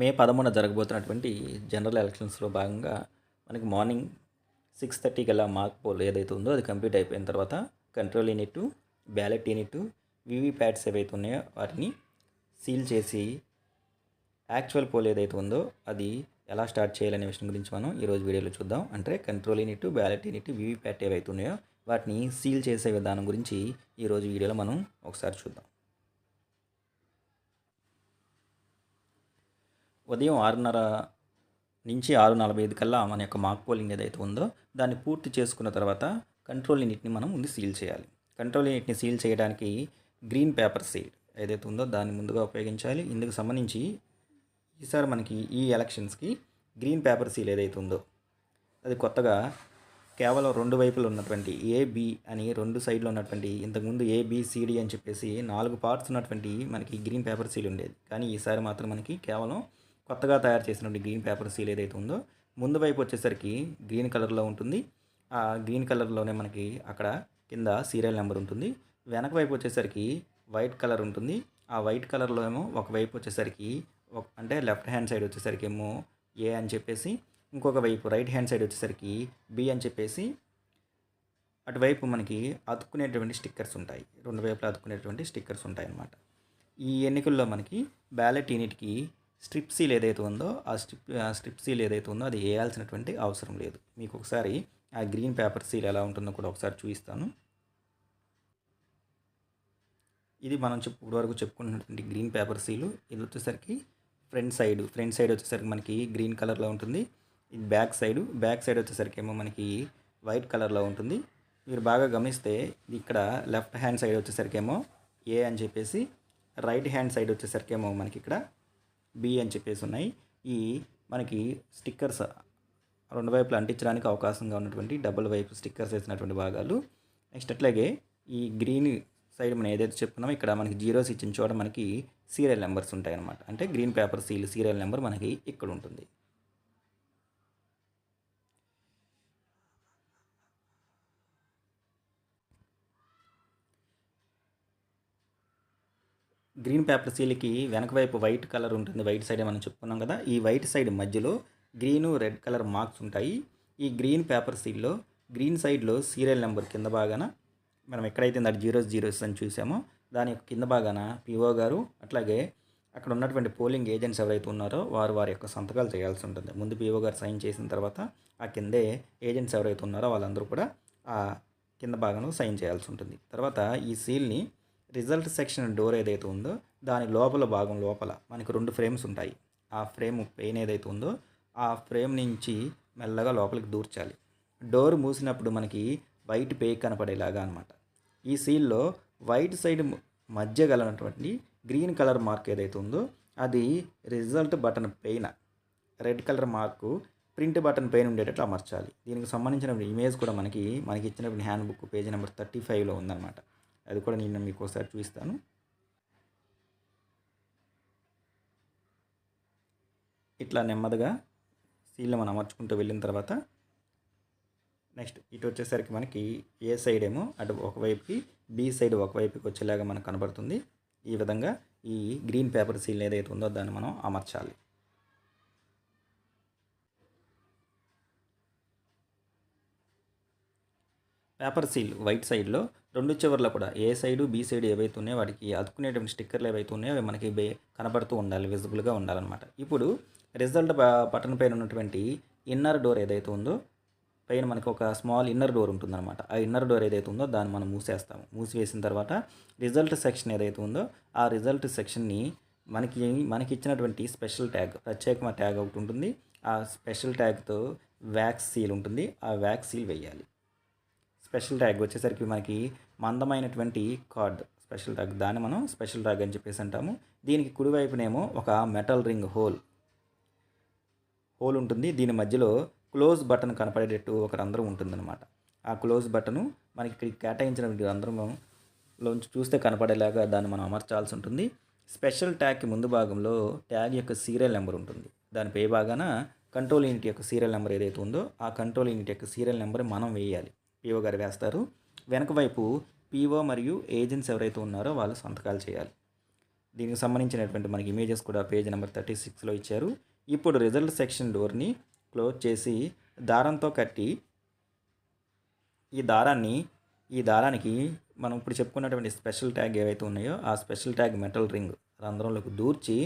మే పదమూడున జరగబోతున్నటువంటి జనరల్ ఎలక్షన్స్లో భాగంగా మనకి మార్నింగ్ సిక్స్ థర్టీ కల్లా మార్క్ పోల్ ఏదైతే ఉందో అది కంప్లీట్ అయిపోయిన తర్వాత control unit ballot unit VVPATs ఏవైతే ఉన్నాయో వాటిని సీల్ చేసి యాక్చువల్ పోల్ ఏదైతే ఉందో అది ఎలా స్టార్ట్ చేయాలనే విషయం గురించి మనం ఈరోజు వీడియోలో చూద్దాం. అంటే control unit ballot unit VVPAT ఏవైతే ఉన్నాయో వాటిని సీల్ చేసే విధానం గురించి ఈరోజు వీడియోలో మనం ఒకసారి చూద్దాం. ఉదయం ఆరున్నర నుంచి ఆరు నలభై ఐదు కల్లా మన యొక్క మాక్ పోలింగ్ ఏదైతే ఉందో దాన్ని పూర్తి చేసుకున్న తర్వాత కంట్రోల్ యూనిట్ని మనం ముందు సీల్ చేయాలి. కంట్రోల్ యూనిట్ని సీల్ చేయడానికి గ్రీన్ పేపర్ సీల్ ఏదైతే ఉందో దాన్ని ముందుగా ఉపయోగించాలి. ఇందుకు సంబంధించి ఈసారి మనకి ఈ ఎలక్షన్స్కి గ్రీన్ పేపర్ సీల్ ఏదైతే ఉందో అది కొత్తగా కేవలం రెండు వైపులు ఉన్నటువంటి ఏబి అని రెండు సైడ్లో ఉన్నటువంటి ఇంతకుముందు ఏబిసిడి అని చెప్పేసి నాలుగు పార్ట్స్ ఉన్నటువంటి మనకి గ్రీన్ పేపర్ సీల్ ఉండేది. కానీ ఈసారి మాత్రం మనకి కేవలం కొత్తగా తయారు చేసినటువంటి గ్రీన్ పేపర్ సీల్ ఏదైతే ఉందో ముందు వైపు వచ్చేసరికి గ్రీన్ కలర్లో ఉంటుంది. ఆ గ్రీన్ కలర్లోనే మనకి అక్కడ కింద సీరియల్ నెంబర్ ఉంటుంది. వెనక వైపు వచ్చేసరికి వైట్ కలర్ ఉంటుంది. ఆ వైట్ కలర్లో ఏమో ఒకవైపు వచ్చేసరికి ఒక- అంటే లెఫ్ట్ హ్యాండ్ సైడ్ వచ్చేసరికి ఏమో ఏ అని చెప్పేసి ఇంకొక వైపు రైట్ హ్యాండ్ సైడ్ వచ్చేసరికి బి అని చెప్పేసి అటువైపు మనకి అతుక్కునేటువంటి స్టిక్కర్స్ ఉంటాయి. రెండు వైపులా అతుక్కునేటువంటి స్టిక్కర్స్ ఉంటాయి అన్నమాట ఈ ఎన్నికల్లో మనకి బ్యాలెట్ యూనిట్కి స్ట్రిప్ సీల్ ఏదైతే ఉందో ఆ స్ట్రిప్ ఆ స్ట్రిప్ సీల్ ఏదైతే ఉందో అది వేయాల్సినటువంటి అవసరం లేదు. మీకు ఒకసారి ఆ గ్రీన్ పేపర్ సీల్ ఎలా ఉంటుందో కూడా ఒకసారి చూపిస్తాను. ఇది మనం చెప్పు ఇప్పటివరకు చెప్పుకున్నటువంటి గ్రీన్ పేపర్ సీలు. ఇది వచ్చేసరికి ఫ్రంట్ సైడ్ ఫ్రంట్ సైడ్ వచ్చేసరికి మనకి గ్రీన్ కలర్లో ఉంటుంది. ఇది బ్యాక్ సైడ్ బ్యాక్ సైడ్ వచ్చేసరికి ఏమో మనకి వైట్ కలర్లో ఉంటుంది. మీరు బాగా గమనిస్తే ఇక్కడ లెఫ్ట్ హ్యాండ్ సైడ్ వచ్చేసరికి ఏమో ఏ అని చెప్పేసి రైట్ హ్యాండ్ సైడ్ వచ్చేసరికి ఏమో మనకి ఇక్కడ బి అని చెప్పేసి ఉన్నాయి. ఈ మనకి స్టిక్కర్స్ రెండు వైపులు అంటించడానికి అవకాశంగా ఉన్నటువంటి డబుల్ వైపు స్టిక్కర్స్ వేసినటువంటి భాగాలు. నెక్స్ట్ అట్లాగే ఈ గ్రీన్ సైడ్ మనం ఏదైతే చెప్పుకున్నామో ఇక్కడ మనకి జీరోస్ ఇచ్చిన చోట మనకి సీరియల్ నెంబర్స్ ఉంటాయి అన్నమాట అంటే green paper seal serial number మనకి ఇక్కడ ఉంటుంది. గ్రీన్ పేపర్ సీల్కి వెనక వైపు వైట్ కలర్ ఉంటుంది వైట్ సైడ్ మనం చెప్పుకున్నాం కదా ఈ వైట్ సైడ్ మధ్యలో గ్రీను రెడ్ కలర్ మార్క్స్ ఉంటాయి. ఈ గ్రీన్ పేపర్ సీల్లో గ్రీన్ సైడ్లో సీరియల్ నెంబర్ కింద భాగాన మనం ఎక్కడైతే దాని జీరోస్ జీరోస్ అని చూసామో దాని యొక్క కింద భాగాన పిఓ గారు అట్లాగే అక్కడ ఉన్నటువంటి పోలింగ్ ఏజెంట్స్ ఎవరైతే ఉన్నారో వారు వారి యొక్క సంతకాలు చేయాల్సి ఉంటుంది. ముందు పిఓ గారు సైన్ చేసిన తర్వాత ఆ కిందే ఏజెంట్స్ ఎవరైతే ఉన్నారో వాళ్ళందరూ కూడా ఆ కింద భాగంలో సైన్ చేయాల్సి ఉంటుంది. తర్వాత ఈ సీల్ని రిజల్ట్ సెక్షన్ డోర్ ఏదైతే ఉందో దాని లోపల భాగం లోపల మనకి రెండు ఫ్రేమ్స్ ఉంటాయి. ఆ ఫ్రేమ్ పెయిన్ ఏదైతే ఉందో ఆ ఫ్రేమ్ నుంచి మెల్లగా లోపలికి దూర్చాలి. డోర్ మూసినప్పుడు మనకి వైట్ పే కనపడేలాగా అనమాట ఈ సీల్లో వైట్ సైడ్ మధ్య గలనటువంటి గ్రీన్ కలర్ మార్క్ ఏదైతే ఉందో అది result button pane. Red colour mark print button pane ఉండేటట్లు అమర్చాలి. దీనికి సంబంధించిన ఇమేజ్ కూడా మనకి మనకి ఇచ్చిన hand book page number thirty ఫైవ్లో ఉందన్నమాట. అది కూడా నేను మీకు ఒకసారి చూపిస్తాను. ఇట్లా నెమ్మదిగా సీల్ని మనం అమర్చుకుంటూ వెళ్ళిన తర్వాత నెక్స్ట్ ఇటు వచ్చేసరికి మనకి ఏ సైడ్ ఏమో అటు ఒకవైపుకి బి సైడ్ ఒకవైపుకి వచ్చేలాగా మనకు కనబడుతుంది. ఈ విధంగా ఈ గ్రీన్ పేపర్ సీల్ ఏదైతే ఉందో దాన్ని మనం అమర్చాలి. పేపర్ సీల్ వైట్ సైడ్లో రెండు చివర్లో కూడా ఏ సైడు బి సైడ్ ఏవైతే ఉన్నాయో వాటికి అతుకునేటువంటి స్టిక్కర్లు ఏవైతే ఉన్నాయో అవి మనకి కనబడుతూ ఉండాలి విజిబుల్గా ఉండాలన్నమాట. ఇప్పుడు రిజల్ట్ బటన్ పైన ఉన్నటువంటి ఇన్నర్ డోర్ ఏదైతే ఉందో పైన మనకి ఒక స్మాల్ ఇన్నర్ డోర్ ఉంటుందన్నమాట. ఆ ఇన్నర్ డోర్ ఏదైతే ఉందో దాన్ని మనం మూసేస్తాము. మూసివేసిన తర్వాత రిజల్ట్ సెక్షన్ ఏదైతే ఉందో ఆ రిజల్ట్ సెక్షన్ని మనకి మనకి ఇచ్చినటువంటి స్పెషల్ ట్యాగ్ ప్రత్యేకమైన ట్యాగ్ ఒకటి ఉంటుంది. ఆ స్పెషల్ ట్యాగ్తో వ్యాక్స్ సీల్ ఉంటుంది. ఆ వ్యాక్స్ సీల్ వేయాలి. స్పెషల్ ట్యాగ్ వచ్చేసరికి మనకి మందమైనటువంటి కార్డ్ స్పెషల్ ట్యాగ్ దాన్ని మనం స్పెషల్ ట్యాగ్ అని చెప్పేసి అంటాము. దీనికి కుడివైపునేమో ఒక మెటల్ రింగ్ హోల్. హోల్ ఉంటుంది. దీని మధ్యలో క్లోజ్ బటన్ కనపడేటట్టు ఒక రంధ్రం ఉంటుందన్నమాట. ఆ క్లోజ్ బటను మనకి ఇక్కడ కేటాయించిన రంధ్రంలోంచి చూస్తే కనపడేలాగా దాన్ని మనం అమర్చాల్సి ఉంటుంది. స్పెషల్ ట్యాగ్కి ముందు భాగంలో ట్యాగ్ యొక్క సీరియల్ నెంబర్ ఉంటుంది. దాని పై భాగాన కంట్రోల్ యూనిట్ యొక్క సీరియల్ నెంబర్ ఏదైతే ఉందో ఆ కంట్రోల్ యూనిట్ యొక్క సీరియల్ నెంబర్ మనం వేయాలి. పీఓ గారు వేస్తారు. వెనక వైపు పీఓ మరియు ఏజెంట్స్ ఎవరైతే ఉన్నారో వాళ్ళు సంతకాలు చేయాలి. దీనికి సంబంధించినటువంటి మనకి ఇమేజెస్ కూడా పేజ్ నెంబర్ థర్టీ సిక్స్లో ఇచ్చారు. ఇప్పుడు రిజల్ట్ సెక్షన్ డోర్ని క్లోజ్ చేసి దారంతో కట్టి ఈ దారాన్ని ఈ దారానికి మనం ఇప్పుడు చెప్పుకున్నటువంటి స్పెషల్ ట్యాగ్ ఏవైతే ఉన్నాయో ఆ స్పెషల్ ట్యాగ్ మెటల్ రింగ్ రంధ్రంలోకి దూర్చి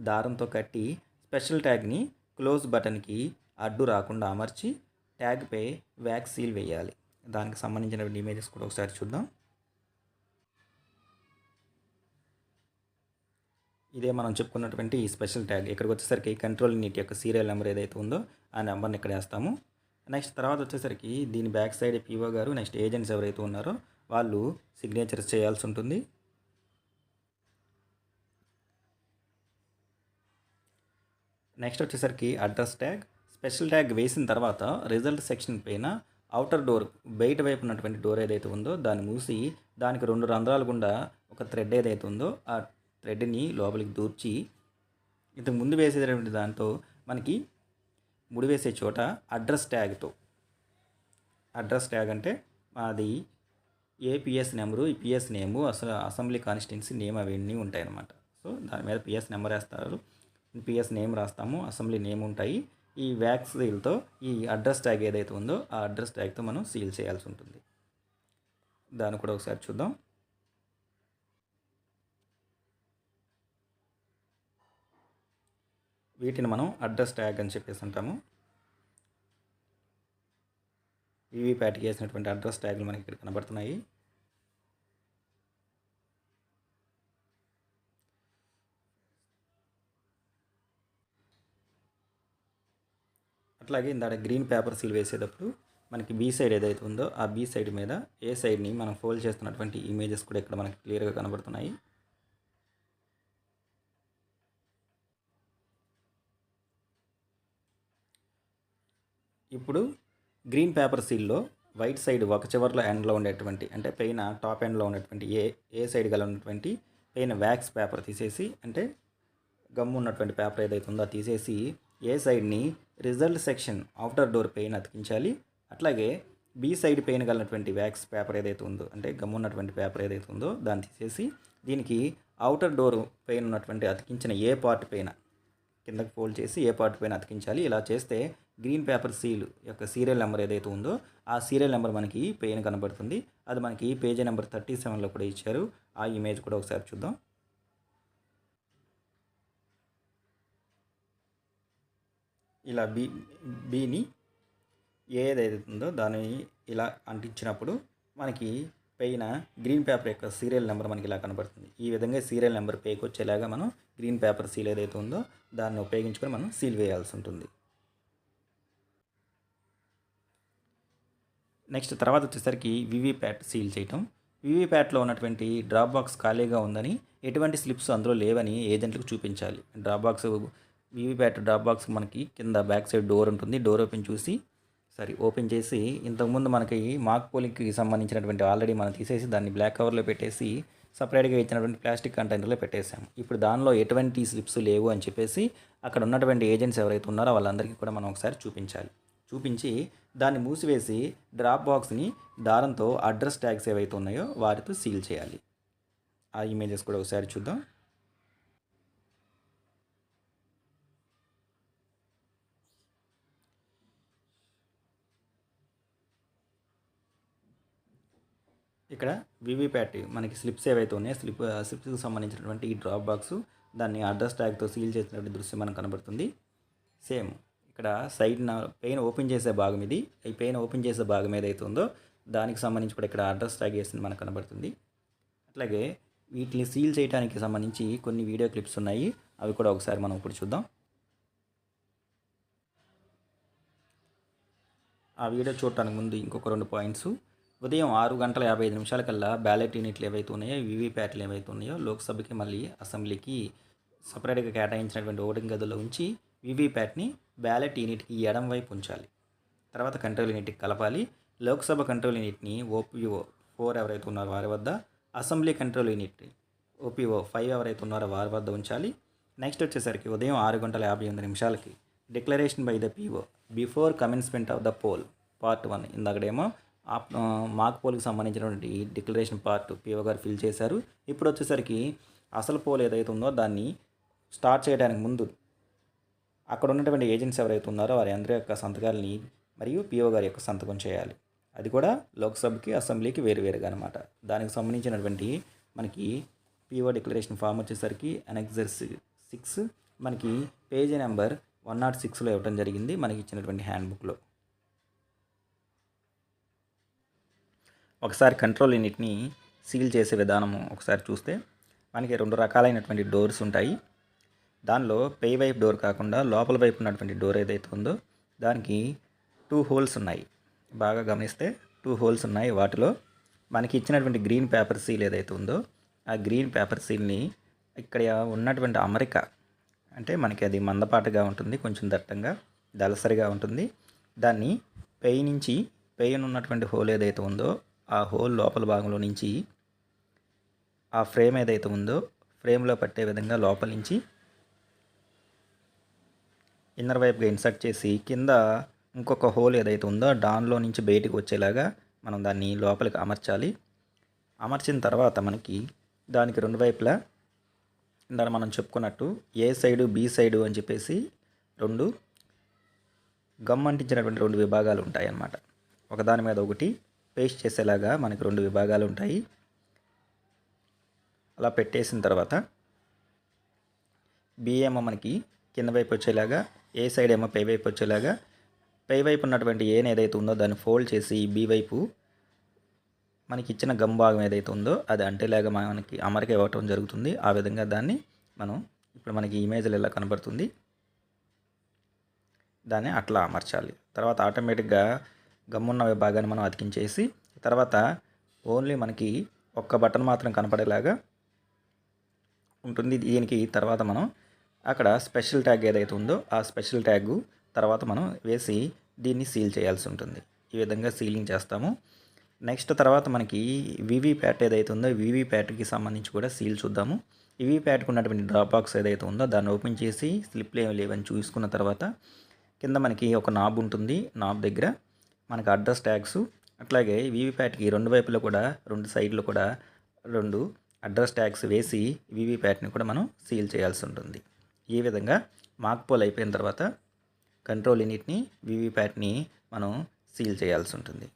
దారంతో కట్టి స్పెషల్ ట్యాగ్ని క్లోజ్ బటన్కి అడ్డు రాకుండా అమర్చి ట్యాగ్పై వ్యాక్ సీల్ వేయాలి. దానికి సంబంధించిన ఇమేజెస్ కూడా ఒకసారి చూద్దాం. ఇదే మనం చెప్పుకున్నటువంటి ఈ స్పెషల్ ట్యాగ్ ఇక్కడికి వచ్చేసరికి కంట్రోల్ నీట్ యొక్క సీరియల్ నెంబర్ ఏదైతే ఉందో ఆ నెంబర్ని ఇక్కడ వేస్తాము. నెక్స్ట్ తర్వాత వచ్చేసరికి దీని బ్యాక్ సైడ్ పీఓ గారు నెక్స్ట్ ఏజెంట్స్ ఎవరైతే ఉన్నారో వాళ్ళు సిగ్నేచర్స్ చేయాల్సి ఉంటుంది. నెక్స్ట్ వచ్చేసరికి అడ్రస్ ట్యాగ్ స్పెషల్ ట్యాగ్ వేసిన తర్వాత రిజల్ట్ సెక్షన్ పైన అవుటర్ డోర్ బయట వైపు ఉన్నటువంటి డోర్ ఏదైతే ఉందో దాన్ని మూసి దానికి రెండు రంధ్రాలు గుండా ఒక థ్రెడ్ ఏదైతే ఉందో ఆ థ్రెడ్ని లోపలికి దూర్చి ఇంతకు ముందు వేసేటటువంటి దాంతో మనకి ముడి వేసే చోట అడ్రస్ ట్యాగ్తో అడ్రస్ ట్యాగ్ అంటే మాది ఏ పిఎస్ నెంబరు ఈ పిఎస్ నేము అసలు అసెంబ్లీ కాన్స్టిట్యున్సీ నేమ్ అవన్నీ ఉంటాయి అన్నమాట సో దాని మీద పిఎస్ నెంబర్ వేస్తారు. పిఎస్ నేమ్ రాస్తాము అసెంబ్లీ నేమ్ ఉంటాయి. ఈ వ్యాక్స్ సీల్తో ఈ అడ్రస్ ట్యాగ్ ఏదైతే ఉందో ఆ అడ్రస్ ట్యాగ్తో మనం సీల్ చేయాల్సి ఉంటుంది. దాన్ని కూడా ఒకసారి చూద్దాం. వీటిని మనం అడ్రస్ ట్యాగ్ అని చెప్పేసి అంటాము. వీవీప్యాట్కి వేసినటువంటి అడ్రస్ ట్యాగ్లు మనకి ఇక్కడ కనబడుతున్నాయి. అట్లాగే ఇందాక గ్రీన్ పేపర్ సీల్ వేసేటప్పుడు మనకి బీ సైడ్ ఏదైతే ఉందో ఆ బీ సైడ్ మీద ఏ సైడ్ని మనం ఫోల్డ్ చేస్తున్నటువంటి ఇమేజెస్ కూడా ఇక్కడ మనకి క్లియర్గా కనబడుతున్నాయి. ఇప్పుడు గ్రీన్ పేపర్ సీల్లో వైట్ సైడ్ ఒక చివర్లో ఎండ్లో ఉండేటువంటి అంటే పైన టాప్ ఎండ్లో ఉన్నటువంటి ఏ ఏ సైడ్ గల ఉన్నటువంటి పైన వ్యాక్స్ పేపర్ తీసేసి అంటే గమ్ ఉన్నటువంటి పేపర్ ఏదైతే ఉందో తీసేసి A సైడ్ని result section outer door pane అతికించాలి. అట్లాగే బి సైడ్ పెయిన్ కలిగినటువంటి వ్యాక్స్ పేపర్ ఏదైతే ఉందో అంటే గమ్ ఉన్నటువంటి పేపర్ ఏదైతే ఉందో దాన్ని తీసేసి దీనికి అవుటర్ డోర్ పెయిన్ ఉన్నటువంటి అతికించిన ఏ పార్ట్ పెయిన్ కిందకి ఫోల్డ్ చేసి ఏ పార్ట్ పెయిన్ అతికించాలి. ఇలా చేస్తే గ్రీన్ పేపర్ సీల్ యొక్క సీరియల్ నెంబర్ ఏదైతే ఉందో ఆ సీరియల్ నెంబర్ మనకి పెయిన్ కనబడుతుంది. అది మనకి పేజీ నెంబర్ థర్టీ సెవెన్లో కూడా ఇచ్చారు. ఆ ఇమేజ్ కూడా ఒకసారి చూద్దాం. ఇలా బీ బీని ఏదైతుందో ఉందో దాన్ని ఇలా అంటించినప్పుడు మనకి పైన గ్రీన్ పేపర్ యొక్క సీరియల్ నెంబర్ మనకి ఇలా కనబడుతుంది. ఈ విధంగా సీరియల్ నెంబర్ పేకి వచ్చేలాగా మనం గ్రీన్ పేపర్ సీల్ ఏదైతే ఉందో దాన్ని ఉపయోగించుకొని మనం సీల్ వేయాల్సి ఉంటుంది. నెక్స్ట్ తర్వాత వచ్చేసరికి వివిప్యాట్ సీల్ చేయటం. వివిప్యాట్లో ఉన్నటువంటి డ్రాప్ బాక్స్ ఖాళీగా ఉందని ఎటువంటి స్లిప్స్ అందులో లేవని ఏజెంట్లకు చూపించాలి. Drop box VVPAT drop box మనకి కింద బ్యాక్ సైడ్ డోర్ ఉంటుంది. డోర్ ఓపెన్ చూసి సారీ ఓపెన్ చేసి ఇంతకుముందు మనకి మాక్ పోలింగ్కి సంబంధించినటువంటి ఆల్రెడీ మనం తీసేసి దాన్ని బ్లాక్ కవర్లో పెట్టేసి సపరేట్గా ఇచ్చినటువంటి ప్లాస్టిక్ కంటైనర్లో పెట్టేసాం ఇప్పుడు దానిలో ఎటువంటి స్లిప్స్ లేవు అని చెప్పేసి అక్కడ ఉన్నటువంటి ఏజెంట్స్ ఎవరైతే ఉన్నారో వాళ్ళందరికీ కూడా మనం ఒకసారి చూపించాలి. చూపించి దాన్ని మూసివేసి డ్రాప్ బాక్స్ని దారంతో అడ్రస్ ట్యాగ్స్ ఏవైతే ఉన్నాయో వాటితో సీల్ చేయాలి. ఆ ఇమేజెస్ కూడా ఒకసారి చూద్దాం. ఇక్కడ వివిప్యాట్ మనకి స్లిప్స్ ఏవైతే ఉన్నాయో స్లిప్ స్లిప్స్కి సంబంధించినటువంటి ఈ డ్రాప్ బాక్స్ దాన్ని అడ్రస్ ట్యాగ్తో సీల్ చేసినటువంటి దృశ్యం మనకు కనబడుతుంది. సేమ్ ఇక్కడ సైడ్ పెయిన్ ఓపెన్ చేసే భాగం ఇది. ఈ పెయిన్ ఓపెన్ చేసే భాగం ఏదైతే ఉందో దానికి సంబంధించి కూడా ఇక్కడ అడ్రస్ ట్యాగ్ వేసింది మనకు కనబడుతుంది. అట్లాగే వీటిని సీల్ చేయడానికి సంబంధించి కొన్ని వీడియో క్లిప్స్ ఉన్నాయి. అవి కూడా ఒకసారి మనం ఇప్పుడు చూద్దాం. ఆ వీడియో చూడటానికి ముందు ఇంకొక రెండు పాయింట్స్. ఉదయం ఆరు గంటల యాభై ఐదు నిమిషాలకల్లా బ్యాలెట్ యూనిట్లు ఏవైతే ఉన్నాయో వీవీప్యాట్లు ఏవైతే ఉన్నాయో లోక్సభకి మళ్ళీ అసెంబ్లీకి సపరేట్గా కేటాయించినటువంటి ఓటింగ్ గదిలో ఉంచి వీవీప్యాట్ని బ్యాలెట్ యూనిట్కి ఎడం వైపు ఉంచాలి. తర్వాత కంట్రోల్ యూనిట్కి కలపాలి. లోక్సభ కంట్రోల్ యూనిట్ని ఓపీఓ ఫోర్ ఎవరైతే ఉన్నారో వారి వద్ద assembly control unit OPO five ఎవరైతే ఉన్నారో వారి వద్ద ఉంచాలి. నెక్స్ట్ వచ్చేసరికి ఉదయం ఆరు గంటల యాభై ఎనిమిది నిమిషాలకి declaration by the PO before commencement of the poll part one. ఇందాకడేమో mock పోల్కి సంబంధించినటువంటి డిక్లరేషన్ పార్ట్ పీఓ గారు ఫిల్ చేశారు. ఇప్పుడు వచ్చేసరికి అసలు పోల్ ఏదైతే ఉందో దాన్ని స్టార్ట్ చేయడానికి ముందు అక్కడ ఉన్నటువంటి ఏజెంట్స్ ఎవరైతే ఉన్నారో వారి అందరి యొక్క సంతకాలని మరియు పిఓ గారి యొక్క సంతకం చేయాలి. అది కూడా లోక్సభకి అసెంబ్లీకి వేరువేరుగా అనమాట దానికి సంబంధించినటువంటి మనకి పిఓ డిక్లరేషన్ ఫామ్ వచ్చేసరికి అనెక్సర్ సిక్స్ మనకి పేజీ నెంబర్ వన్ నాట్ సిక్స్లో ఇవ్వడం జరిగింది. మనకి ఇచ్చినటువంటి హ్యాండ్ బుక్లో ఒకసారి కంట్రోల్ యూనిట్ని సీల్ చేసే విధానము ఒకసారి చూస్తే మనకి రెండు రకాలైనటువంటి డోర్స్ ఉంటాయి. దానిలో పే వైపు డోర్ కాకుండా లోపల వైపు ఉన్నటువంటి డోర్ ఏదైతే ఉందో దానికి టూ హోల్స్ ఉన్నాయి. బాగా గమనిస్తే టూ హోల్స్ ఉన్నాయి వాటిలో. మనకి ఇచ్చినటువంటి గ్రీన్ పేపర్ సీల్ ఏదైతే ఉందో ఆ గ్రీన్ పేపర్ సీల్ని ఇక్కడ ఉన్నటువంటి అమరిక అంటే మనకి అది మందపాటుగా ఉంటుంది కొంచెం దట్టంగా దళసరిగా ఉంటుంది. దాన్ని పెయి నుంచి పెయిన్ ఉన్నటువంటి హోల్ ఏదైతే ఉందో ఆ హోల్ లోపల భాగంలో నుంచి ఆ ఫ్రేమ్ ఏదైతే ఉందో ఫ్రేమ్లో పట్టే విధంగా లోపల నుంచి ఇన్నర్ వైపుగా ఇన్సర్ట్ చేసి కింద ఇంకొక హోల్ ఏదైతే ఉందో దానిలో నుంచి బయటికి వచ్చేలాగా మనం దాన్ని లోపలికి అమర్చాలి. అమర్చిన తర్వాత మనకి దానికి రెండు వైపులా ఇందాక మనం చెప్పుకున్నట్టు ఏ సైడు బి సైడు అని చెప్పేసి రెండు గమ్ అంటించినటువంటి రెండు విభాగాలు ఉంటాయి అన్నమాట ఒకదాని మీద ఒకటి పేస్ట్ చేసేలాగా మనకి రెండు విభాగాలు ఉంటాయి. అలా పెట్టేసిన తర్వాత బి ఏమో మనకి కింద వైపు వచ్చేలాగా ఏ సైడ్ ఏమో పై వైపు వచ్చేలాగా పై వైపు ఉన్నటువంటి ఏన్ ఏదైతే ఉందో దాన్ని ఫోల్డ్ చేసి బి వైపు మనకి ఇచ్చిన గమ్ భాగం ఏదైతే ఉందో అది అంటేలాగా మనకి అమరిక ఇవ్వటం జరుగుతుంది. ఆ విధంగా దాన్ని మనం ఇప్పుడు మనకి ఇమేజ్లు ఎలా కనబడుతుంది. దాన్ని అట్లా అమర్చాలి. తర్వాత ఆటోమేటిక్గా గమ్మున్న విభాగాన్ని మనం అతికించేసి తర్వాత ఓన్లీ మనకి ఒక్క బటన్ మాత్రం కనపడేలాగా ఉంటుంది. దీనికి తర్వాత మనం అక్కడ స్పెషల్ ట్యాగ్ ఏదైతే ఉందో ఆ స్పెషల్ ట్యాగ్ తర్వాత మనం వేసి దీన్ని సీల్ చేయాల్సి ఉంటుంది. ఈ విధంగా సీలింగ్ చేస్తాము. నెక్స్ట్ తర్వాత మనకి వివి ప్యాట్ ఏదైతే ఉందో వివి ప్యాట్కి సంబంధించి కూడా సీల్ చూద్దాము. వివి ప్యాట్కి ఉన్నటువంటి డ్రాప్ బాక్స్ ఏదైతే ఉందో దాన్ని ఓపెన్ చేసి స్లిప్లు ఏమి లేవని చూసుకున్న తర్వాత కింద మనకి ఒక నాబ్ ఉంటుంది. నాబ్ దగ్గర మనకు అడ్రస్ ట్యాగ్స్ అట్లాగే వివి ప్యాట్కి రెండు వైపులో కూడా రెండు సైడ్లు కూడా రెండు అడ్రస్ ట్యాగ్స్ వేసి వీవీప్యాట్ని కూడా మనం సీల్ చేయాల్సి ఉంటుంది. ఈ విధంగా మాక్ పోల్ అయిపోయిన తర్వాత కంట్రోల్ యూనిట్ని వీవీప్యాట్ని మనం సీల్ చేయాల్సి ఉంటుంది.